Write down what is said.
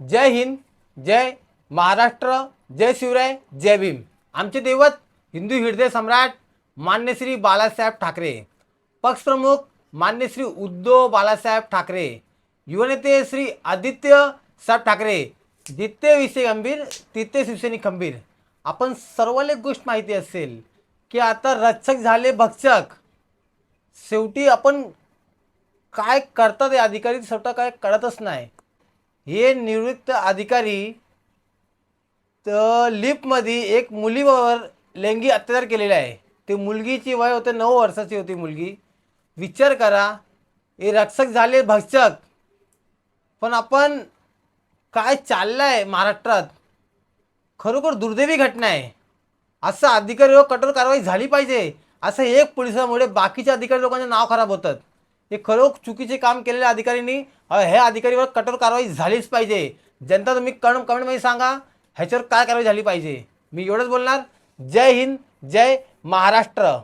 जय हिंद जय महाराष्ट्र जय शिवराय जय भीम. आमचे दैवत हिंदू हृदय सम्राट मान्य श्री बाळासाहेब ठाकरे. पक्षप्रमुख मान्य श्री उद्धव बाळासाहेब ठाकरे. युवनेते श्री आदित्य साहेब ठाकरे. जिथे विषय गंभीर तिथे शिवसैनिक खंबीर. आपण सर्वाला एक गोष्ट माहिती असेल की आता रक्षक झाले भक्षक. शेवटी आपण काय करतात हे अधिकारी शेवटा काय कळतच नाही. हे निवृत्त अधिकारी तर लिफ्टमध्ये एक मुलीवर लैंगिक अत्याचार केलेला आहे. ते मुलगीची वय होते नऊ वर्षाची होती मुलगी. विचार करा हे रक्षक झाले भक्षक पण आपण काय चाललं आहे महाराष्ट्रात? खरोखर दुर्दैवी घटना आहे. असं अधिकारीवर कठोर कारवाई झाली पाहिजे. असं एक पोलिसामुळे बाकीच्या अधिकारी लोकांचे नाव खराब होतात. हे खरोखर चुकीचे काम केलेल्या अधिकाऱ्यांनी हे अधिकारीवर कठोर कारवाई झालीच पाहिजे. जनता तुम्ही कण कमेंटमध्ये सांगा ह्याच्यावर काय कारवाई झाली पाहिजे? मी एवढंच बोलणार. जय हिंद जय महाराष्ट्र.